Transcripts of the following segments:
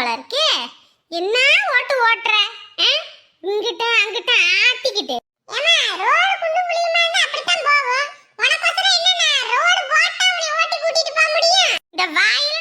போல இருக்கே. என்ன ஓட்டு ஓட்டுற? இங்கிட்ட அங்கிட்ட ஆட்டிக்கிட்டு இந்த வாயில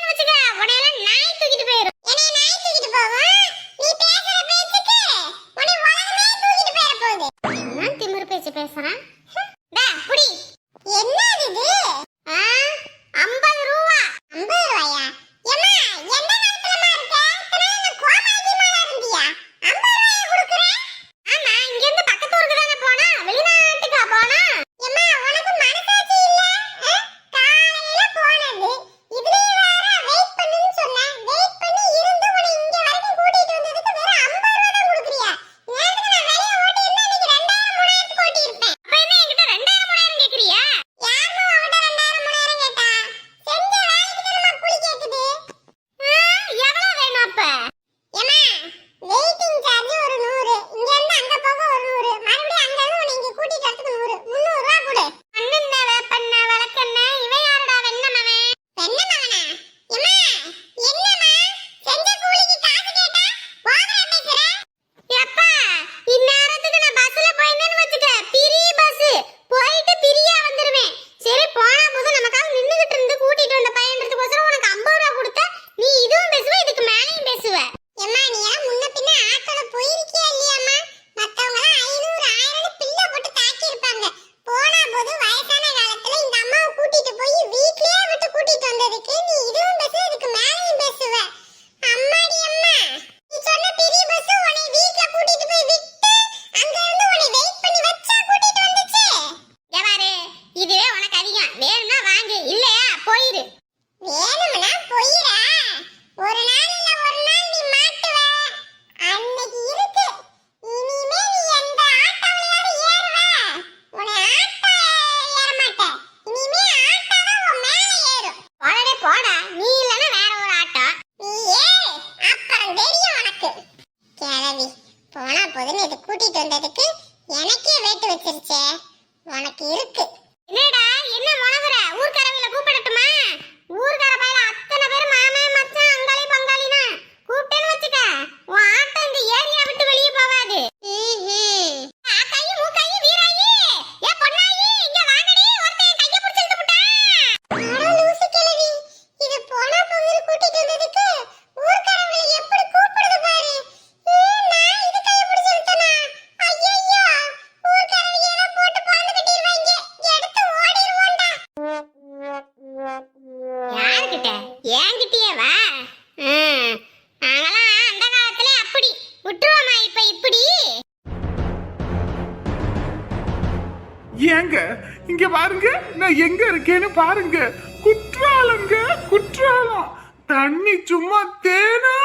இருக்கேன்னு பாருங்க. குற்றாலங்க குற்றாலம் தண்ணி சும்மா தேனா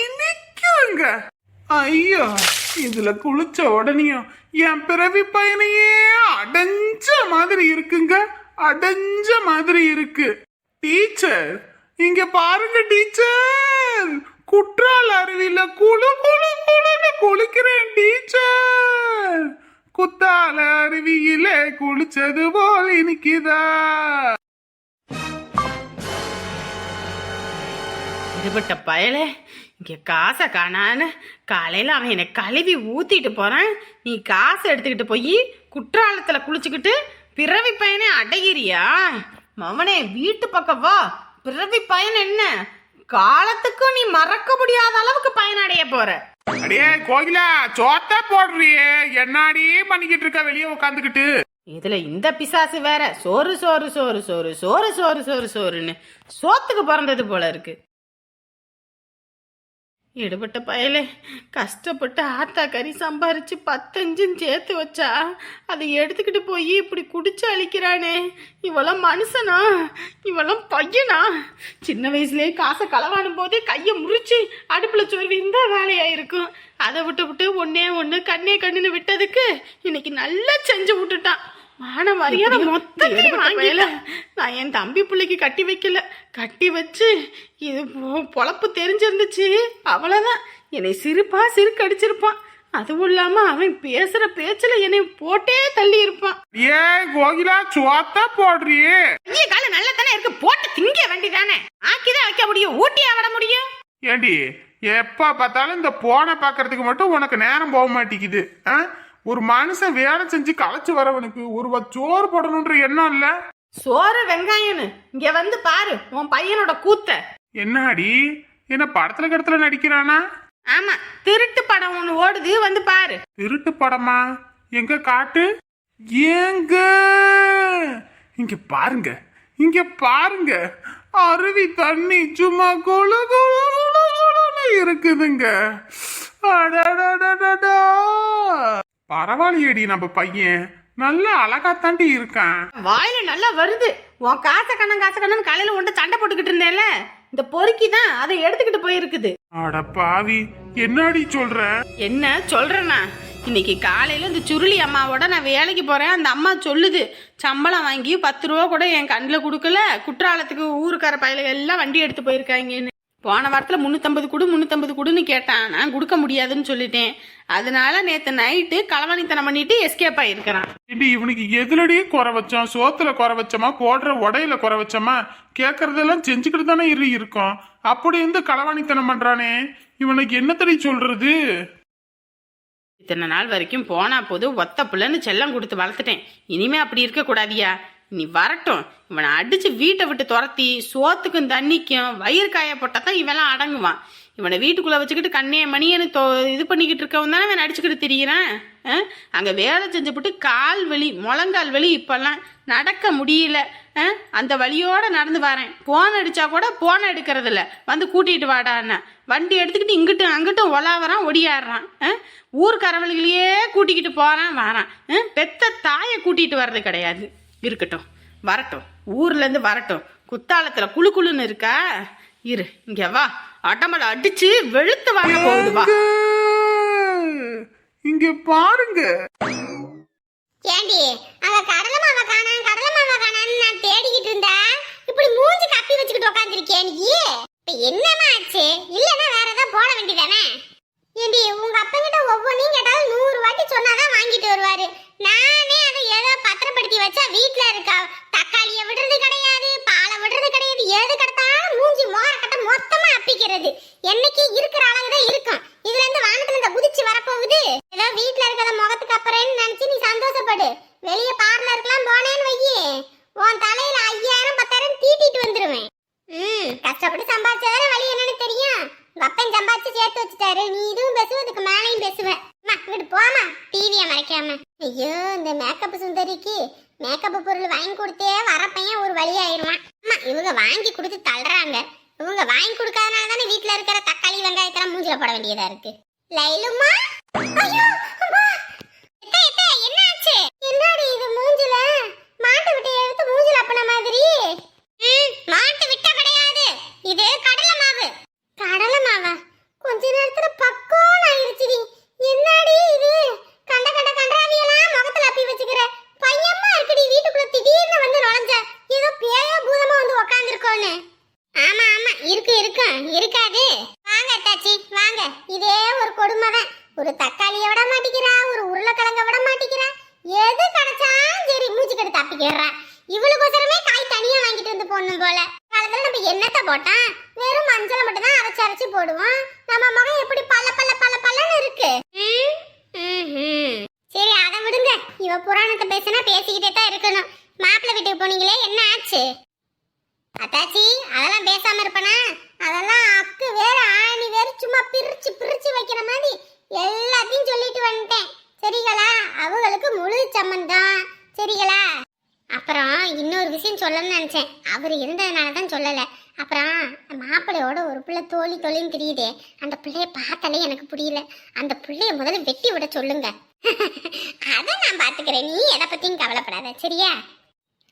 இனிக்குங்க. ஐயோ இதுல குளிச்ச உடனேயும் என் பிறவி பையனையே அடைஞ்ச மாதிரி இருக்குங்க. அடைஞ்ச மாதிரி இருக்கு. டீச்சர் இங்க பாருங்க டீச்சர். குற்றால அருவியில குளு குளு குளுன்னு குளிக்கிறேன் டீச்சர். குத்தால அருவியிலே குளிச்சது போல் இனிக்குதா? இதுபட்ட பயலே இங்கே காசை காணான்னு காலையில் அவன் என்னை கழுவி ஊத்திட்டு போறான். நீ காசை எடுத்துக்கிட்டு போய் குற்றாலத்தில் குளிச்சுக்கிட்டு பிறவி பையனை அடையிறியா? மவனே வீட்டு பக்கம் வா. பிறவி பயன் என்ன? காலத்துக்கும் நீ மறக்க முடியாத அளவுக்கு பயனடைய போற. அடியே கோகிலா சோத்த போடுறியே. என்னாடி பண்ணிக்கிட்டு இருக்க வெளியே உட்காந்துக்கிட்டு இதுல இந்த பிசாசு வேற. சோறு சோறு சோறு சோறு சோறு சோறு சோறு சோறுன்னு சோத்துக்கு பிறந்தது போல இருக்கு. எடுபட்ட பயலே கஷ்டப்பட்டு ஆத்தா கறி சம்பாரிச்சு பத்தஞ்சும் சேர்த்து வச்சா அதை எடுத்துக்கிட்டு போய் இப்படி குடிச்சு அழிக்கிறானே இவெல்லாம் மனுஷனா இவெல்லாம் பையனா சின்ன வயசுலேயே காசை களவாடும் போதே கையை முறிச்சு அடுப்பில் சோர்வு இந்த வேலையாக இருக்கும் அதை விட்டு விட்டு ஒன்னே ஒன்று கண்ணே கண்ணுன்னு விட்டதுக்கு இன்னைக்கு நல்லா செஞ்சு விட்டுட்டான் மான மரியாதை மொத்தத்தையும் வாங்கில நான் என் தம்பி பிள்ளைக்கு கட்டி வைக்கல. கட்டி வச்சு இது பொழப்பு தெரிஞ்சிருந்துச்சு. அவ்வளவுதான். என்னை சிரிப்பா சிறுக்கு அடிச்சிருப்பான் அதுவும் இல்லாம அவன் பேசுற பேச்சுல என்னை போட்டே தள்ளி இருப்பான் ஏன் கோகிலா சோத்த போடுறியே. கைய கால நல்லா தானே இருக்கு. போட்டு திங்க வேண்டிதானே ஆக்கிதான் வைக்க முடியும். ஊட்டியா விட முடியும். ஏண்டி எப்ப பார்த்தாலும் இந்த போனை பார்க்கறதுக்கு மட்டும் உனக்கு நேரம் போக மாட்டேங்குது ஆ? ஒரு மனுஷன் வேலை செஞ்சு களைச்சு வரவனுக்கு ஒரு வ- சோறு போடணுன்ற எண்ணம் இல்ல? சோறு வெங்காயம்னு. இங்க வந்து பாரு உன் பையனோட கூத்த. என்னடி? என்ன படத்துல கிடத்துல நடிக்கிறானா? ஆமா திருட்டு படம் ஒண்ணு ஓடுது வந்து பாரு. திருட்டு படமா? எங்க காட்டு? ஏங்க! இங்க பாருங்க இங்க பாருங்க. அருவி தண்ணி சும்மா குளு குளு குளுன்னு இருக்குதுங்க. அடடடடடா. பரவாயில்லையேடி நம்ம பையன். நல்ல அழகா தாண்டி இருக்கான். வாயில நல்லா வருது. உன் காசை கண்ணன் காசை கண்ணன் காலையில உன்ட்ட சண்டை போட்டுக்கிட்டு இருந்தேன்ல. இந்த பொறுக்கி தான் அதை எடுத்துக்கிட்டு போயிருக்குது. அட பாவி என்னடி சொல்ற? என்ன சொல்றேன்னா இன்னைக்கு காலையில இந்த சுருளி அம்மாவோட நான் வேலைக்கு போறேன். அந்த அம்மா சொல்லுது சம்பளம் வாங்கி பத்து ரூபா கூட என் கண்ணில் கொடுக்கல. குற்றாலத்துக்கு ஊருக்கார பயலுக எல்லாம் வண்டி எடுத்து போயிருக்காங்கன்னு. போன வாரத்தில் முந்நூற்றம்பது கொடு முந்நூற்றம்பது கொடுன்னு கேட்டான். நான் கொடுக்க முடியாதுன்னு சொல்லிட்டேன். அதனால நேற்று நைட்டு களவாணித்தனம் பண்ணிட்டு எஸ்கேப் ஆயிருக்கிறான். ஏண்டி இவனுக்கு எதுலடி குறை வச்சோம் சோத்துல குறை வச்சோமா போடுற உடையில குறை வச்சோமா கேட்கறதெல்லாம் செஞ்சுக்கிட்டு தானே இரு இருக்கோம். அப்படி இருந்து களவாணித்தனம் பண்றானே இவனுக்கு என்னத்தடி சொல்றது? இத்தனை நாள் வரைக்கும் போனா போது ஒத்த புள்ளன்னு செல்லம் கொடுத்து வளர்த்துட்டேன். இனிமே அப்படி இருக்கக்கூடாதியா? நீ வரட்டும். இவனை அடிச்சு வீட்டை விட்டு துரத்தி சோத்துக்கும் தண்ணிக்கும் வயிறு காயப்பட்டா தான் இவெல்லாம் அடங்குவான். இவனை வீட்டுக்குள்ள வச்சுக்கிட்டு கண்ணே மணியன்னு தோ இது பண்ணிக்கிட்டு இருக்கவன் தானே அவன் அடிச்சுக்கிட்டு திரியிறான்? அங்கே அங்க வேலை போட்டு கால் வலி முழங்கால் வலி இப்பெல்லாம் நடக்க முடியல. அந்த வழியோட நடந்து வரேன். போன் அடிச்சா கூட போன் எடுக்கிறது இல்ல. வந்து கூட்டிட்டு வாடான்னு வண்டி எடுத்துக்கிட்டு இங்கிட்டும் அங்கிட்டும் ஒலாவறான் ஒடியாடுறான். ஊர் கரவழிகளையே கூட்டிக்கிட்டு போறான் வரான். பெத்த தாயை கூட்டிட்டு வர்றது கிடையாது. இருக்கட்டும். வரட்டும். ஊர்ல இருந்து வரட்டும். குத்தாலத்துல குளு குளுன்னு இருக்கா. இரு இங்க வா. அடமலை அடிச்சு வெளுத்து வாங்க போகுது வா. இங்க பாருங்க. ஏண்டி அவ கடலை மாவை காணாம் கடலை மாவை காணான்னு நான் தேடிக்கிட்டு இருந்தா இப்படி மூஞ்சி கப்பி வச்சுக்கிட்டு உட்காந்துருக்கேன் நீ இப்ப என்னமா ஆச்சு இல்லனா வேற ஏதாவது போட வேண்டியதானே ஏண்டி உங்க அப்பங்கிட்ட ஒவ்வொன்றையும் கேட்டாலும் நூறு வாட்டி சொன்னாதான் வாங்கிட்டு வருவாரு நானே அதை ஏதோ பத்திரப்படுத்தி வச்சா வீட்ல இருக்கா தக்காளியை விடுறது கிடையாது பாலை விடுறது கிடையாது எது கிடைத்தாலும் மூஞ்சி மோர கட்ட மொத்தமா அப்பிக்கிறது என்னைக்கு இருக்கிற அளவு தான் இருக்கும் இதுல இருந்து வானத்துல இந்த குதிச்சு வரப்போகுது ஏதோ வீட்ல இருக்கிறத முகத்துக்கு அப்புறம்னு நினைச்சு நீ சந்தோஷப்படு வெளிய பார்லருக்குலாம் போனேன்னு வையி உன் தலையில ஐயாயிரம் பத்தாயிரம் தீட்டிட்டு வந்துருவேன் ம் கஷ்டப்பட்டு சம்பாதிச்சதான வழி என்னன்னு தெரியும் உங்க அப்பன் சம்பாதிச்சு சேர்த்து வச்சுட்டாரு நீ இதுவும் பேசுவ இதுக்கு பேசுவேன் இங்கிட்டு போமா டிவியை மறைக்காம ஐயோ இந்த மேக்கப் சுந்தரிக்கு மேக்கப் பொருள் வாங்கி கொடுத்தே வர பையன் ஒரு வழி ஆயிடுவான் அம்மா இவங்க வாங்கி கொடுத்து தள்ளுறாங்க இவங்க வாங்கி கொடுக்காதனால தானே வீட்டில் இருக்கிற தக்காளி வெங்காயத்தெல்லாம் மூஞ்சில போட வேண்டியதா இருக்கு லைலுமா ஐயோ என்ன ஆச்சு? இது மூஞ்சில? மாட்டு விட்டையை எடுத்து மூஞ்சில மாதிரி? மாட்டு விட்ட கிடையாது. இது கடலை மாவு. கடலை மாவா? கொஞ்ச நேரத்துல பக்கோன்னு ஆயிருச்சுடி. என்னடி இது? கண்ட கண்ட கண்டாவியெல்லாம் முகத்துல அப்பி வச்சுக்கிற. பையம்மா இருக்குடி வீட்டுக்குள்ள திடீர்னு வந்து நுழைஞ்ச. ஏதோ பேயோ பூதமா வந்து உக்காந்துருக்கோன்னு. ஆமா ஆமா இருக்கு இருக்கும் இருக்காது வாங்க அத்தாச்சி வாங்க இதே ஒரு கொடுமை தான் ஒரு தக்காளிய விட மாட்டேங்கிறா ஒரு உருளைக்கிழங்க விட மாட்டேங்கிறா எது கிடைச்சாலும் சரி மூச்சு கெடு தப்பிக்கிறா இவளுக்கோசரமே காய் தனியா வாங்கிட்டு வந்து போடணும் போல காலத்துல நம்ம என்னத்தை போட்டா வெறும் மஞ்சளை மட்டும் தான் அரைச்சு அரைச்சு போடுவோம் நம்ம முகம் எப்படி பல பல பல பலன்னு இருக்கு? சரி அதை விடுங்க. இவ புராணத்தை பேசினா பேசிக்கிட்டே தான் இருக்கணும். மாப்பிள்ளை வீட்டுக்கு போனீங்களே என்ன ஆச்சு? அத்தாச்சி அதெல்லாம் பேசாம இருப்பனா? அதெல்லாம் அக்கு வேற ஆணி வேற சும்மா பிரிச்சு பிரிச்சு வைக்கிற மாதிரி எல்லாத்தையும் சொல்லிட்டு வந்துட்டேன். சரிங்களா? அவங்களுக்கு முழு சம்மந்தான் சரிங்களா? அப்புறம் இன்னொரு விஷயம் சொல்லணும்னு நினச்சேன். அவர் இருந்ததுனால தான் சொல்லலை. அப்புறம் மாப்பிள்ளையோட ஒரு பிள்ளை தோழி தோழின்னு தெரியுதே அந்த பிள்ளைய பார்த்தாலே எனக்கு புரியல. அந்த பிள்ளைய முதல்ல வெட்டி விட சொல்லுங்க. அதை நான் பார்த்துக்கிறேன். நீ எதை பற்றியும் கவலைப்படாத. சரியா?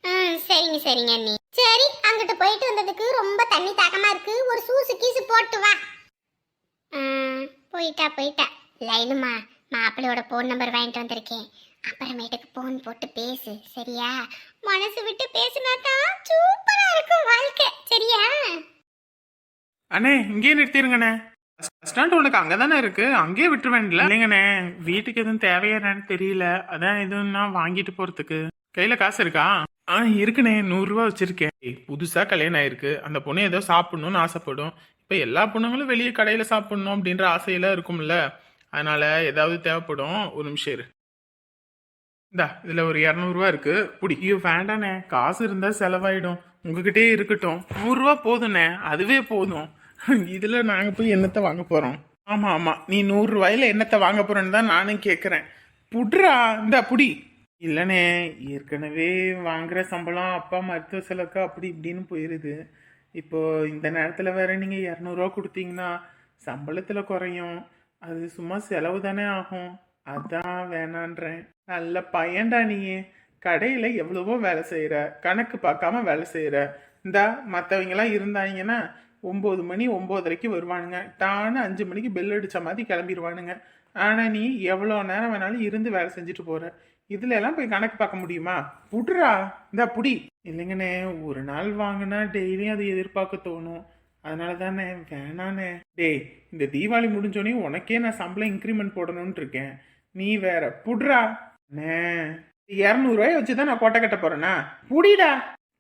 ம் சரிங்க சரிங்க அண்ணி. சரி அங்கிட்ட போயிட்டு வந்ததுக்கு ரொம்ப தண்ணி தாக்கமாக இருக்குது ஒரு சூசு கீசு போட்டு வா. போயிட்டா போயிட்டா. லைனுமா மாப்பிள்ளையோட ஃபோன் நம்பர் வாங்கிட்டு வந்திருக்கேன். அப்புறமேட்டுக்கு போன் போட்டு பேசு சரியா? மனசு விட்டு பேசினா தான் சூப்பரா இருக்கும் வாழ்க்கை சரியா? அண்ணே இங்கேயே நிறுத்திருங்கண்ணே. பஸ் ஸ்டாண்ட் உனக்கு அங்கதானே இருக்கு? அங்கேயே விட்டுருவேன்ல. இல்லைங்கண்ணே வீட்டுக்கு எதுவும் தேவையா என்னன்னு தெரியல. அதான் எதுவும்னா வாங்கிட்டு போறதுக்கு. கையில காசு இருக்கா? ஆ இருக்குண்ணே. நூறுரூவா வச்சிருக்கேன். புதுசாக புதுசா கல்யாணம் ஆயிருக்கு. அந்த பொண்ணு ஏதோ சாப்பிடணும்னு ஆசைப்படும். இப்போ எல்லா பொண்ணுங்களும் வெளியே கடையில் சாப்பிடணும் அப்படின்ற ஆசையெல்லாம் இருக்கும்ல. அதனால ஏதாவது தேவைப்படும். ஒரு நிமிஷம் இரு. இந்தா இதில் ஒரு இரநூறுவா இருக்கு. புடி. ஐயோ வேண்டாண்ணே. காசு இருந்தால் செலவாயிடும். உங்ககிட்டே இருக்கட்டும். நூறுரூவா போதுண்ணே. அதுவே போதும். இதில் நாங்கள் போய் என்னத்தை வாங்க போகிறோம் ஆமாம் ஆமாம் நீ நூறுரூவாயில் என்னத்தை வாங்க போகிறேன்னு தான் நானும் கேட்குறேன் புட்றா. இந்தா புடி. இல்லைண்ணே. ஏற்கனவே வாங்குற சம்பளம் அப்பா மருத்துவ செலவுக்கு அப்படி இப்படின்னு போயிடுது இப்போ இந்த நேரத்தில் வேற நீங்கள் இரநூறுவா கொடுத்தீங்கன்னா சம்பளத்தில் குறையும். அது சும்மா செலவு தானே ஆகும். அதான் வேணான்றேன். நல்ல பையன்டா நீயே. கடையில் எவ்வளவோ வேலை செய்கிற கணக்கு பார்க்காம வேலை செய்கிற இந்தா மற்றவங்கெல்லாம் இருந்தாங்கன்னா ஒம்பது மணி ஒம்போதரைக்கு வருவானுங்க. டான்னு அஞ்சு மணிக்கு பெல் அடித்த மாதிரி கிளம்பிடுவானுங்க ஆனால் நீ எவ்வளோ நேரம் வேணாலும் இருந்து வேலை செஞ்சுட்டு போகிற இதுல எல்லாம் போய் கணக்கு பார்க்க முடியுமா? புடுறா. இந்தா புடி. இல்லைங்கண்ணே ஒரு நாள் வாங்கினா டெய்லியும் அதை எதிர்பார்க்க தோணும். அதனால தானே வேணாண்ணே டேய் இந்த தீபாவளி முடிஞ்சோடனே உனக்கே நான் சம்பளம் இன்க்ரிமெண்ட் போடணும்னு இருக்கேன். நீ வேற புடுறா. அண்ணே இரநூறுவாயை வச்சு தான் நான் கொட்டை கட்ட போறேனா? புடிடா.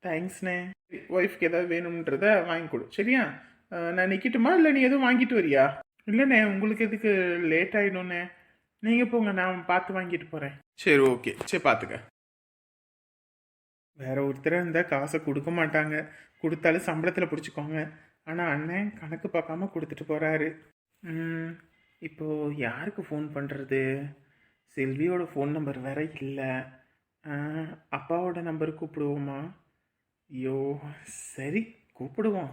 தேங்க்ஸ்ண்ணே ஒய்ஃப்க்கு ஏதாவது வேணும்ன்றத வாங்கி கொடு சரியா? நான் நிற்கட்டுமா இல்லை நீ எதுவும் வாங்கிட்டு வரியா? இல்லைண்ணே உங்களுக்கு எதுக்கு லேட் ஆயிடும்ண்ணே. நீங்கள் போங்க நான் பார்த்து வாங்கிட்டு போகிறேன் சரி ஓகே சரி பார்த்துக்க. வேற ஒருத்தர் இருந்தால் காசை கொடுக்க மாட்டாங்க. கொடுத்தாலும் சம்பளத்தில் பிடிச்சிக்கோங்க. ஆனால் அண்ணன் கணக்கு பார்க்காம கொடுத்துட்டு போகிறாரு இப்போது யாருக்கு ஃபோன் பண்ணுறது செல்வியோட ஃபோன் நம்பர் வேற இல்லை. அப்பாவோட நம்பர் கூப்பிடுவோமா? ஐயோ சரி கூப்பிடுவோம்.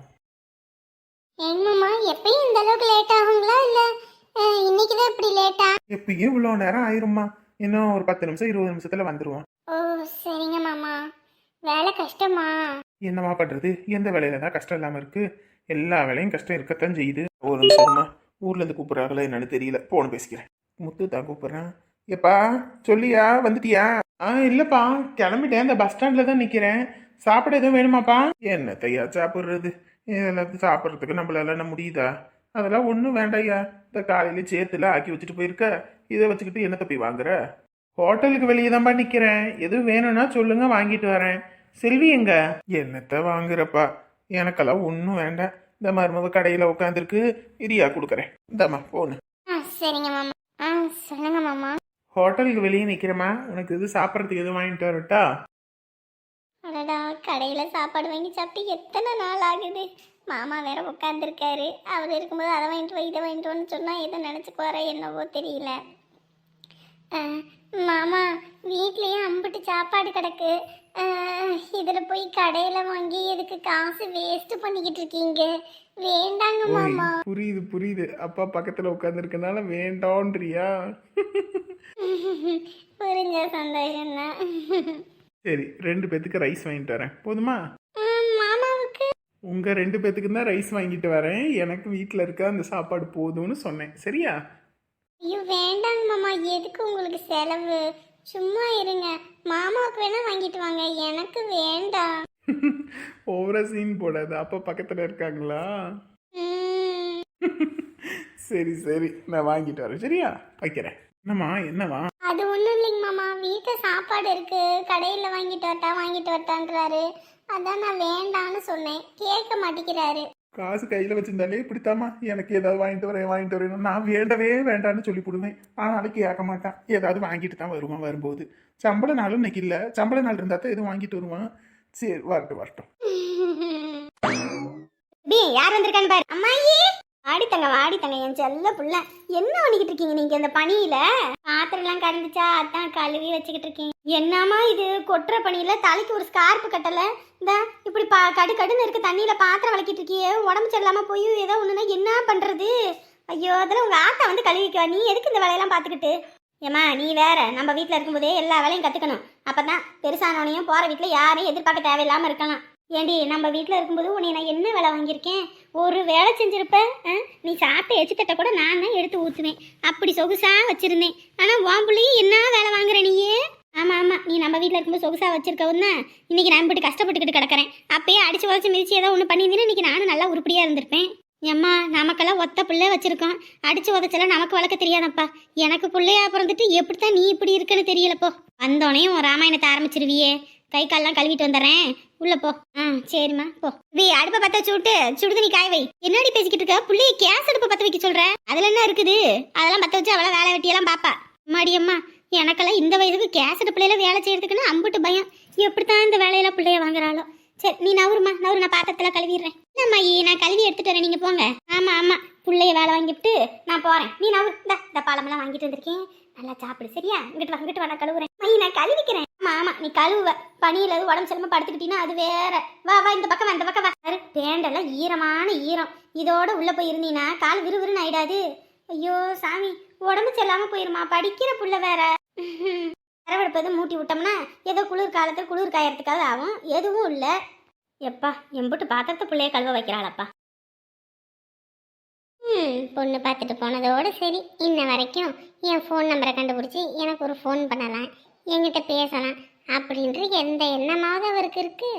என்னம்மா எப்பயும் இந்த அளவுக்கு லேட் ஆகுங்களா இல்ல இன்னைக்கு தான் இப்படி லேட்டா எப்பயும் இவ்வளோ நேரம் ஆயிரும்மா. இன்னும் ஒரு பத்து நிமிஷம் இருபது நிமிஷத்தில் வந்துடுவோம் ஓ சரிங்க மாமா. வேலை கஷ்டமா? என்னம்மா பண்ணுறது எந்த வேலையில தான் கஷ்டம் இல்லாமல் இருக்கு? எல்லா வேலையும் கஷ்டம் இருக்கத்தான் செய்யுது. ஒரு நிமிஷம்மா ஊர்லேருந்து கூப்பிட்றாங்களா என்னன்னு தெரியல. போன பேசிக்கிறேன். முத்து தான் கூப்பிட்றேன். ஏப்பா சொல்லியா வந்துட்டியா? ஆ இல்லைப்பா கிளம்பிட்டேன். இந்த பஸ் ஸ்டாண்டில் தான் நிற்கிறேன் சாப்பிட எதுவும் வேணுமாப்பா? என்னத்தையா சாப்பிட்றது? எல்லாத்தையும் சாப்பிட்றதுக்கு நம்மளால என்ன முடியுதா? அதெல்லாம் ஒன்றும் வேண்டாய்யா. இந்த காலையில சேர்த்துல ஆக்கி வச்சுட்டு போயிருக்க. இதை வச்சுக்கிட்டு என்னத்தை போய் வாங்குற? ஹோட்டலுக்கு வெளியே தான்ப்பா நிற்கிறேன் எதுவும் வேணும்னா சொல்லுங்க வாங்கிட்டு வரேன். செல்வி எங்க? என்னத்த வாங்குறப்பா? எனக்கெல்லாம் ஒன்றும் வேண்டாம். இந்த மருமக கடையில் உட்காந்துருக்கு இரியா கொடுக்குறேன். இந்தாம்மா போனு சரிங்க மாமா. ஆ சொல்லுங்க மாமா. ஹோட்டலுக்கு வெளியே நிற்கிறேம்மா உனக்கு இது சாப்பிட்றதுக்கு எதுவும் வாங்கிட்டு வரட்டா? அடடா கடையில் சாப்பாடு வாங்கி சாப்பிட்டு எத்தனை நாள் ஆகுது? மாமா வேற உட்காந்துருக்காரு அவர் இருக்கும்போது அதை வாங்கிட்டு வா இதை வாங்கிட்டு வந்து சொன்னால் எதை நினச்சிக்குவாரோ என்னவோ தெரியல. மாமா வீட்லேயே அம்பிட்டு சாப்பாடு கிடக்கு. இதில் போய் கடையில் வாங்கி எதுக்கு காசு வேஸ்ட் பண்ணிக்கிட்டு இருக்கீங்க. வேண்டாங்க மாமா. புரியுது புரியுது. அப்பா பக்கத்தில் உட்காந்துருக்கனால வேண்டான்றியா? புரிஞ்ச சந்தோஷம்தான். சரி ரெண்டு பேத்துக்கு ரைஸ் வாங்கிட்டு வரேன். போதுமா? மாமாவுக்கு? உங்க ரெண்டு பேத்துக்கு தான் ரைஸ் வாங்கிட்டு வரேன். எனக்கு வீட்டில் இருக்க அந்த சாப்பாடு போதும்னு சொன்னேன். சரியா? ஐயோ வேண்டாங்க மாமா. எதுக்கு உங்களுக்கு செலவு? சும்மா இருங்க. மாமாவுக்கு வேணா வாங்கிட்டு வாங்க. எனக்கு வேண்டாம். ஓவரா சீன் போடாது. அப்பா பக்கத்தில் இருக்காங்களா? சரி சரி. நான் வாங்கிட்டு வரேன். சரியா? வைக்கிறேன். என்னம்மா என்னவா அது ஒன்றும் இல்லைங்க மாமா. வீட்டில் சாப்பாடு இருக்கு. கடையில் வாங்கிட்டு வரட்டா வாங்கிட்டு வரட்டான்றாரு. அதான் நான் வேண்டான்னு சொன்னேன். கேட்க மாட்டேங்கிறாரு. காசு கையில் வச்சிருந்தாலே பிடித்தாமா எனக்கு ஏதாவது வாங்கிட்டு வரேன் வாங்கிட்டு வரேன் நான் வேண்டவே வேண்டான்னு சொல்லி போடுவேன் ஆனாலும் கேட்க மாட்டான். ஏதாவது வாங்கிட்டு தான் வருவான் வரும்போது. சம்பள நாளும் இன்னைக்கு இல்லை. சம்பள நாள் இருந்தால் தான் எதுவும் வாங்கிட்டு வருவான். சரி வரட்டும் வரட்டும். யார் வந்திருக்கான்னு பாரு. அம்மாயி! வாடி தங்க வாடி தங்க என் செல்ல புள்ள. என்ன பண்ணிக்கிட்டு இருக்கீங்க நீங்க இந்த பனியில? பாத்திரம் எல்லாம் கறந்துச்சா அதான் கழுவி வச்சுக்கிட்டு இருக்கீங்க என்னமா இது? கொட்டுற பனியில தலைக்கு ஒரு ஸ்கார்ப் கட்டல. இந்த இப்படி பா கடு கடுன்னு இருக்க தண்ணியில பாத்திரம் வளக்கிட்டு இருக்கியே. உடம்பு சரியில்லாம போய் ஏதோ ஒண்ணுனா என்ன பண்றது? ஐயோ அதெல்லாம் உங்க ஆத்தா வந்து கழுவிக்குவா நீ எதுக்கு இந்த வேலையெல்லாம் பார்த்துக்கிட்டு ஏம்மா நீ வேற. நம்ம வீட்டில் இருக்கும்போதே எல்லா வேலையும் கற்றுக்கணும் அப்போ தான் பெருசானவனையும் போகிற வீட்டில் யாரையும் எதிர்பார்க்க தேவையில்லாமல் இருக்கலாம். ஏண்டி நம்ம வீட்டில் இருக்கும்போது உன்னை நான் என்ன வேலை வாங்கியிருக்கேன்? ஒரு வேலை செஞ்சுருப்பேன் ஆ? நீ சாப்பிட்ட எச்சுத்தட்டை கூட நான் தான் எடுத்து ஊற்றுவேன் அப்படி சொகுசாக வச்சுருந்தேன். ஆனால் வாம்புலையும் என்ன வேலை வாங்குற நீயே? ஆமாம் ஆமாம் நீ நம்ம வீட்டில் இருக்கும்போது சொகுசாக வச்சிருக்கவும் தான். இன்றைக்கி நான் இப்படி கஷ்டப்பட்டுக்கிட்டு கிடக்கிறேன். அப்பயே அடிச்சு உதச்சு மிதிச்சு ஏதோ ஒன்று பண்ணியிருந்தேன்னு இன்னைக்கு நானும் நல்லா உருப்படியாக இருந்திருப்பேன். ஏம்மா நமக்கெல்லாம் ஒத்த பிள்ளை வச்சுருக்கோம். அடிச்சு உதச்செல்லாம் நமக்கு வளர்க்க தெரியாதப்பா. எனக்கு பிள்ளையா பிறந்துட்டு எப்படித்தான் நீ இப்படி இருக்குன்னு தெரியலப்போ. வந்தோடனே உன் ராமாயணத்தை ஆரம்பிச்சிருவியே. கை கால்லாம் கழுவிட்டு வந்துடுறேன். உள்ள போ. ஆ சரிம்மா போ. வி அடுப்பை பத்த வச்சு விட்டு சுடுதண்ணி காய வை. என்னடி பேசிக்கிட்டு இருக்க? புள்ளைய கேஸ் அடுப்பை பத்த வைக்க சொல்ற? அதுல என்ன இருக்குது? அதெல்லாம் பத்த வச்சு அவள வேலை வெட்டியெல்லாம் பாப்பா. அம்மாடி அம்மா எனக்கெல்லாம் இந்த வயதுக்கு கேஸ் அடுப்புல வேலை செய்யறதுக்குன்னு அம்புட்டு பயம். எப்படித்தான் இந்த வேலையில பிள்ளைய வாங்குறாளோ. சரி நீ நவருமா நவரு நான் பாத்திரத்துல கழுவிடுறேன். என்னம்மா ஈ, நான் கழுவி எடுத்துட்டு வரேன் நீங்க போங்க. ஆமா ஆமா. பிள்ளைய வேலை வாங்கிட்டு நான் போறேன். நீ நவரு இந்த இந்த பாலமெல்லாம் வாங்கிட்டு வந்திருக்கேன். நல்லா சாப்பிடு சரியா? இங்கிட்டு வா இங்கிட்டு வா நான் கழுவுறேன். நான் கழுவிக்கிறேன். ஆமா ஆமா நீ கழுவுவ. பனியில உடம்பு சரியில்லாம படுத்துக்கிட்டீங்கன்னா அது வேற. வா வா இந்த பக்கம் வா இந்த பக்கம் வா. பாரு, பேண்டெல்லாம் ஈரமான ஈரம். இதோட உள்ள போய் இருந்தீங்கன்னா கால் விறுவிறுன்னு ஆயிடாது. ஐயோ சாமி உடம்பு செல்லாம போயிருமா? படிக்கிற புள்ள வேற. வரவெடுப்பது மூட்டி விட்டோம்னா ஏதோ குளிர் காலத்துல குளிர் காயறதுக்காவது ஆகும். எதுவும் இல்லை. எப்பா எம்புட்டு பாத்திரத்தை பிள்ளைய கழுவ வைக்கிறாளப்பா. பொண்ணு பார்த்துட்டு போனதோட சரி. இன்ன வரைக்கும் என் ஃபோன் நம்பரை கண்டுபிடிச்சி எனக்கு ஒரு ஃபோன் பண்ணலாம். என்கிட்ட பேசலாம். அப்படின்ற எந்த எண்ணமாவது அவருக்கு இருக்கு.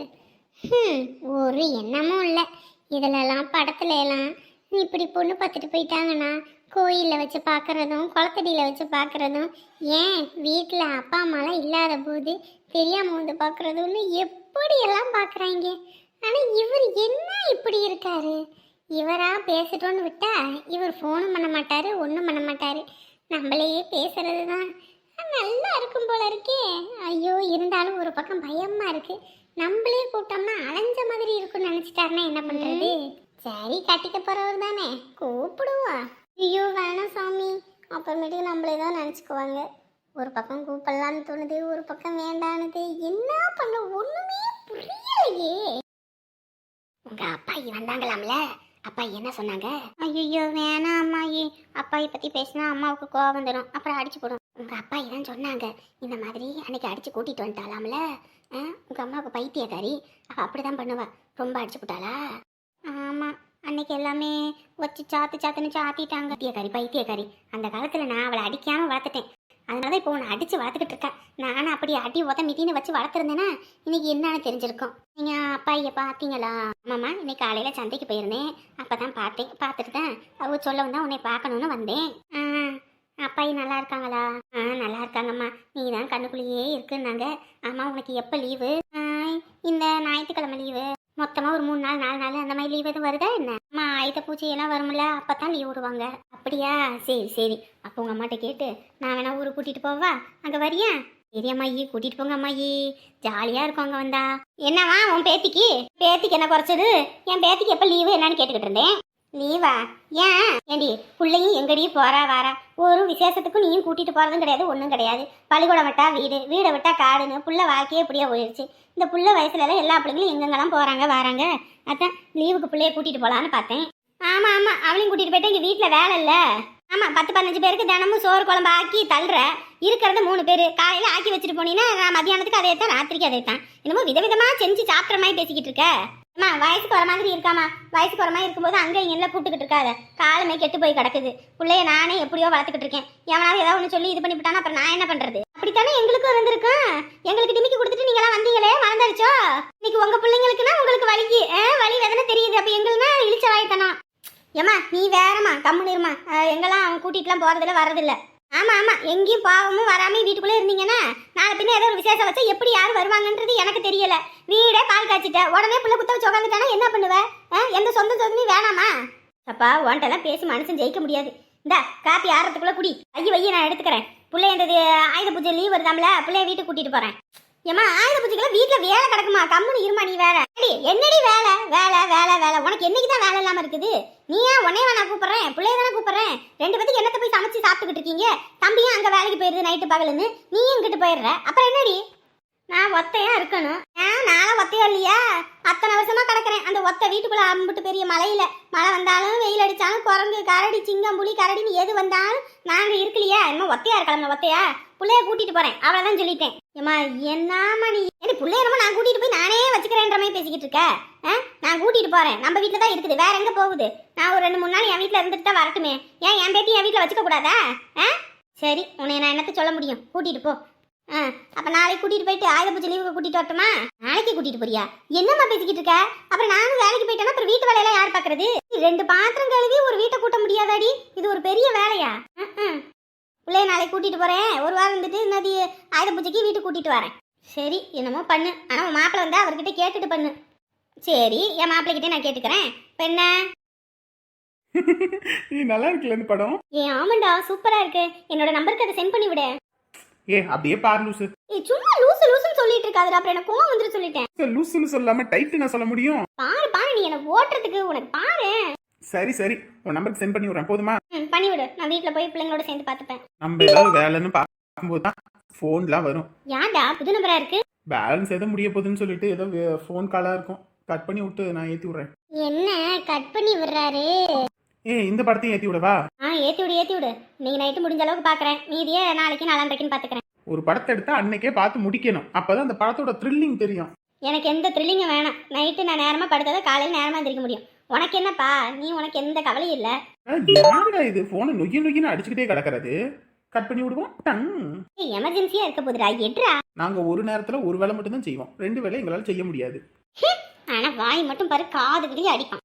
ம் ஒரு எண்ணமும் இல்லை. இதிலெல்லாம் படத்துல எல்லாம் இப்படி பொண்ணு பார்த்துட்டு போயிட்டாங்கன்னா கோயிலில் வச்சு பார்க்குறதும் குளத்தடியில் வச்சு பார்க்குறதும் ஏன் வீட்டில் அப்பா அம்மாலாம் இல்லாத போது தெரியாமல் வந்து பார்க்குறதுன்னு எப்படியெல்லாம் பார்க்குறாங்க ஆனால் இவர் என்ன இப்படி இருக்காரு? இவரா பேசிட்டோன்னு விட்டா இவர் ஃபோனும் பண்ண மாட்டாரு ஒன்றும் பண்ண மாட்டாரு. நம்மளையே பேசுறது தான் நல்லா இருக்கும் போல இருக்கே. ஐயோ இருந்தாலும் ஒரு பக்கம் பயமா இருக்கு. நம்மளே கூப்பிட்டோம்னா அலைஞ்ச மாதிரி இருக்கும்னு நினைச்சிட்டாருன்னா என்ன பண்றது? சரி கட்டிக்க போறவர் தானே. கூப்பிடுவா. ஐயோ வேணாம் சாமி. அப்புறமேட்டுக்கு நம்மளே தான் நினச்சிக்குவாங்க. ஒரு பக்கம் கூப்பிடலான்னு தோணுது ஒரு பக்கம் வேண்டானுது. என்ன பண்ண ஒண்ணுமே புரியலையே. உங்க அப்பாயி வந்தாங்களாம்ல அப்பா என்ன சொன்னாங்க? ஐயோ வேணாம் அம்மாயி அப்பாயை பற்றி பேசினா அம்மாவுக்கு கோவம் வந்துடும் அப்புறம் அடிச்சு போடும். உங்கள் அப்பாயி தான் சொன்னாங்க. இந்த மாதிரி அன்னைக்கு அடிச்சு கூட்டிகிட்டு வந்துட்டாலாம்ல? ஆ, உங்கள் அம்மாவுக்கு பைத்தியக்காரி. அப்படி தான் பண்ணுவா. ரொம்ப அடிச்சு போட்டாளா? ஆமாம் அன்னைக்கு எல்லாமே வச்சு சாத்து சாத்துன்னு சாத்திட்டாங்க. பைத்தியக்காரி பைத்தியக்காரி. அந்த காலத்தில் நான் அவளை அடிக்காமல் வளர்த்துட்டேன். அதனால இப்போ உன்னை அடித்து வளர்த்துக்கிட்டு இருக்கேன். நானும் அப்படி அடி உத மிதின்னு வச்சு வளர்த்துருந்தேன்னா இன்னைக்கு என்னன்னு தெரிஞ்சிருக்கும். நீங்கள் அப்பா ஐயா பார்த்தீங்களா ஆமாம்மா இன்னைக்கு காலையில் சந்தைக்கு போயிருந்தேன். அப்போ தான் பார்த்தேன் பார்த்துட்டு தான் அவங்க சொல்ல வந்தா உன்னை பார்க்கணும்னு வந்தேன். ஆ, அப்பாயி நல்லா இருக்காங்களா? ஆ நல்லா இருக்காங்கம்மா. நீ தான் கண்ணுக்குள்ளேயே இருக்குன்னாங்க. ஆமாம் உனக்கு எப்போ லீவு இந்த ஞாயிற்றுக்கிழமை லீவு மொத்தமாக ஒரு மூணு நாள் நாலு நாள் அந்த மாதிரி லீவ் எதுவும் வருதா என்ன? அம்மா ஆயுத பூஜையெல்லாம் வரும்ல அப்போ தான் லீவ் விடுவாங்க. அப்படியா? சரி சரி. அப்போ உங்கள் அம்மாட்ட கேட்டு நான் வேணா ஊருக்கு கூட்டிட்டு போவா? அங்கே வரியா? சரி அம்மாயி கூட்டிட்டு போங்க அம்மாயி. ஜாலியாக இருக்கும் அங்கே வந்தா. என்னவா உன் பேத்திக்கு? பேத்திக்கு என்ன குறைச்சது? என் பேத்திக்கு எப்போ லீவு என்னன்னு கேட்டுக்கிட்டு இருந்தேன். லீவா? ஏன்? ஏண்டி பிள்ளையும் எங்கடியும் போறா வாரா ஒரு விசேஷத்துக்கும் நீயும் கூட்டிட்டு போறதும் கிடையாது ஒன்றும் கிடையாது. பள்ளிக்கூடம் விட்டா வீடு வீடை விட்டா காடுன்னு புள்ள வாழ்க்கையே இப்படியே போயிடுச்சு இந்த புள்ள வயசுல எல்லாம் எல்லா பிள்ளைங்களும் எங்கெங்கெல்லாம் போறாங்க வராங்க? அதான் லீவுக்கு பிள்ளைய கூட்டிட்டு போலான்னு பார்த்தேன். ஆமா ஆமா அவளையும் கூட்டிட்டு போயிட்டு இங்க வீட்டுல வேலை இல்ல. ஆமா பத்து பதினஞ்சு பேருக்கு தினமும் சோறு குழம்பு ஆக்கி தள்ளுற. இருக்கிறது மூணு பேர். காலையில ஆக்கி வச்சுட்டு போனீங்கன்னா மதியானத்துக்கு மத்தியானத்துக்கு அதே தான் ராத்திரிக்கு அதே தான் என்னமோ விதவிதமா செஞ்சு சாப்பிட்ற மாதிரி பேசிக்கிட்டு இருக்க. அம்மா வயசுக்கு வர மாதிரி இருக்காமா வயசுக்கு வர மாதிரி இருக்கும்போது அங்கே இங்கெல்லாம் கூப்பிட்டுக்கிட்டு இருக்காத. காலமே கெட்டு போய் கிடக்குது. பிள்ளைய நானே எப்படியோ வளர்த்துக்கிட்டு இருக்கேன். எவனாவது ஏதாவது ஒன்று சொல்லி இது பண்ணிவிட்டானா அப்புறம் நான் என்ன பண்றது? அப்படித்தானே எங்களுக்கும் இருந்திருக்கும் எங்களுக்கு டிமிக்கி கொடுத்துட்டு நீங்களாம் வந்தீங்களே மறந்துடுச்சோ? இன்னைக்கு உங்க பிள்ளைங்களுக்குன்னா உங்களுக்கு வலிக்கு ஆ, வலி வேதனை தெரியுது. அப்போ எங்களுமே இழிச்ச வாய்த்தனா? ஏம்மா நீ வேறம்மா கம்முன்னு இருமா எங்கெல்லாம் அவன் கூட்டிட்டுலாம் போகிறதில்ல வர்றதில்ல. ஆமாம் ஆமாம் எங்கேயும் பாவமும் வராமல் வீட்டுக்குள்ளே இருந்தீங்கன்னா நாளை பின்ன ஏதோ ஒரு விசேஷம் வச்சா எப்படி யார் வருவாங்கன்றது எனக்கு தெரியல. வீடே பால் காய்ச்சிட்ட உடனே பிள்ளை குத்த வச்சு உட்காந்துட்டானா என்ன பண்ணுவ? எந்த சொந்த சொந்தமே வேணாமா? அப்பா உன்ட்டெல்லாம் பேசி மனுஷன் ஜெயிக்க முடியாது. இந்த காப்பி ஆறுறதுக்குள்ளே குடி. ஐய ஐயோ நான் எடுத்துக்கிறேன். பிள்ளை இந்த ஆயுத பூஜை லீவ் வருதாம்ல பிள்ளைய வீட்டுக்கு கூட்டிட்டு போகிறேன் ஏமா ஆயுத பூஜைக்கெல்லாம் வீட்டில் வேலை கிடக்குமா? கம்முன்னு இருமா நீ வேற. என்னடி வேலை? வேலை வேலை வேலை. உனக்கு என்னைக்கு தான் வேலை இல்லாமல் இருக்குது? நீ ஏன் உன்னைய நான் கூப்பிட்றேன். பிள்ளைய தானே கூப்பிட்றேன். ரெண்டு பேத்துக்கு என்னத்தை போய் சமைச்சு சாப்பிட்டுக்கிட்டு இருக்கீங்க? தம்பியும் அங்கே வேலைக்கு போயிருது நைட்டு பகலுன்னு நீயும் இங்கிட்டு போயிடுற? அப்புறம் என்னடி? நான் ஒத்தையா இருக்கணும். ஏன்? நானும் ஒத்தையா இல்லையா? அத்தனை வருஷமா கிடக்குறேன். அந்த ஒத்த வீட்டுக்குள்ள அம்பிட்டு பெரிய மலையில. மழை வந்தாலும் வெயில் அடிச்சாலும் குரங்கு கரடி சிங்கம் புலி கரடின்னு எது வந்தாலும் நாங்க இருக்கலையா? என்ன ஒத்தையா இருக்கலாம் ஒத்தையா? பிள்ளைய கூட்டிட்டு போறேன். அவ்வளவுதான் சொல்லிட்டேன். ஏமா என்னம்மா நீ? என்ன புள்ளைய நான் கூட்டிட்டு போய் நானே வச்சுக்கிறேன்ற மாதிரி பேசிக்கிட்டு இருக்க? ஆ? நான் கூட்டிட்டு போறேன். நம்ம வீட்டுல தான் இருக்குது. வேற எங்க போகுது? நான் ஒரு ரெண்டு மூணு நாள் என் வீட்டுல இருந்துட்டு தான் வரட்டுமே. ஏன் என் பேட்டி என் வீட்டுல வச்சுக்க கூடாதா? ஆ? சரி உன்னை நான் என்னத்த சொல்ல முடியும்? கூட்டிட்டு போ. ஆ அப்ப நாளைக்கு கூட்டிட்டு போயிட்டு ஆயுத பூஜை லீவுக்கு கூட்டிட்டு வரட்டுமா? நாளைக்கு கூட்டிட்டு போறியா? என்னம்மா பேசிக்கிட்டு இருக்க? அப்புறம் நானும் வேலைக்கு போயிட்டேன்னா அப்புறம் வீட்டு வேலையெல்லாம் யார் பாக்குறது? ரெண்டு பாத்திரம் கழுவி ஒரு வீட்டை கூட்ட முடியாதாடி? இது ஒரு பெரிய வேலையா? பிள்ளைய நாளைக்கு கூட்டிட்டு போறேன். ஒரு வாரம் இருந்துட்டு இன்னது ஆயுத பூஜைக்கு வீட்டுக்கு கூட்டிட்டு வரேன். சரி என்னமோ பண்ணு. ஆனா உன் மாப்பிள்ள வந்தா அவர்கிட்ட கேட்டுட்டு பண்ணு. சரி என் மாப்பிள்ளைகிட்டே நான் கேட்டுக்கிறேன். இப்ப என்ன? நல்லா இருக்குல்ல இந்த படம்? ஏ ஆமாண்டா சூப்பரா இருக்கு. என்னோட நம்பருக்கு அதை சென்ட் பண்ணி விடு. ஏ அப்படியே பாரு லூசு. ஏ சும்மா லூசு லூசுன்னு சொல்லிட்டு இருக்காதுடா. அப்புறம் எனக்கு கோவம் வந்துட்டு சொல்லிட்டேன். லூசுன்னு சொல்லாம டைட்டு நான் சொல்ல முடியும்? பாரு பாரு நீ என்ன ஓட்டுறதுக்கு உனக்கு பாரு. சரி சரி. உன் நம்பருக்கு சென்ட் பண்ணி விடுறேன். போதுமா? ம் பண்ணி விடு. நான் வீட்ல போய் பிள்ளைங்களோட சேர்ந்து பார்த்துப்பேன். நம்ம ஏதாவது வேலைன்னு பார்க்கும்போது தான் ஃபோன்லாம் வரும். யார்டா புது நம்பரா இருக்கு? பேலன்ஸ் எதுவும் முடிய போகுதுன்னு சொல்லிட்டு ஏதோ ஃபோன் காலாக இருக்கும். கட் பண்ணி விட்டு நான் ஏற்றி விட்றேன். என்ன? கட் பண்ணி விடுறாரு? ஏ இந்த படத்தையும் ஏற்றி விடவா? ஆ ஏத்தி விடு ஏத்தி விடு. நீங்க நைட்டு முடிஞ்ச அளவுக்கு பாக்குறேன். மீதியே நாளைக்கு நாளான்றைக்குன்னு பாத்துக்கிறேன் ஒரு படத்தை எடுத்தா அன்னைக்கே பார்த்து முடிக்கணும். அப்பதான் அந்த படத்தோட த்ரில்லிங் தெரியும். எனக்கு எந்த த்ரில்லிங்கும் வேணாம். நைட்டு நான் நேரமா படுத்ததை காலையில் நேரமா எந்திரிக்க முடியும். உனக்கு என்னப்பா? நீ உனக்கு எந்த கவலையும் இல்ல. யாருடா இது? போனை நொய்ய நொய்யின்னு அடிச்சுக்கிட்டே கிடக்கிறது. கட் பண்ணி விடுவோம். டங் எமர்ஜென்சியா இருக்க போதுடா. எட்ரா நாங்க ஒரு நேரத்துல ஒரு வேலை மட்டும் தான் செய்வோம். ரெண்டு வேலை எங்களால செய்ய முடியாது. ஆனா வாய் மட்டும் பாரு காது கிளியே அடிப்பான்.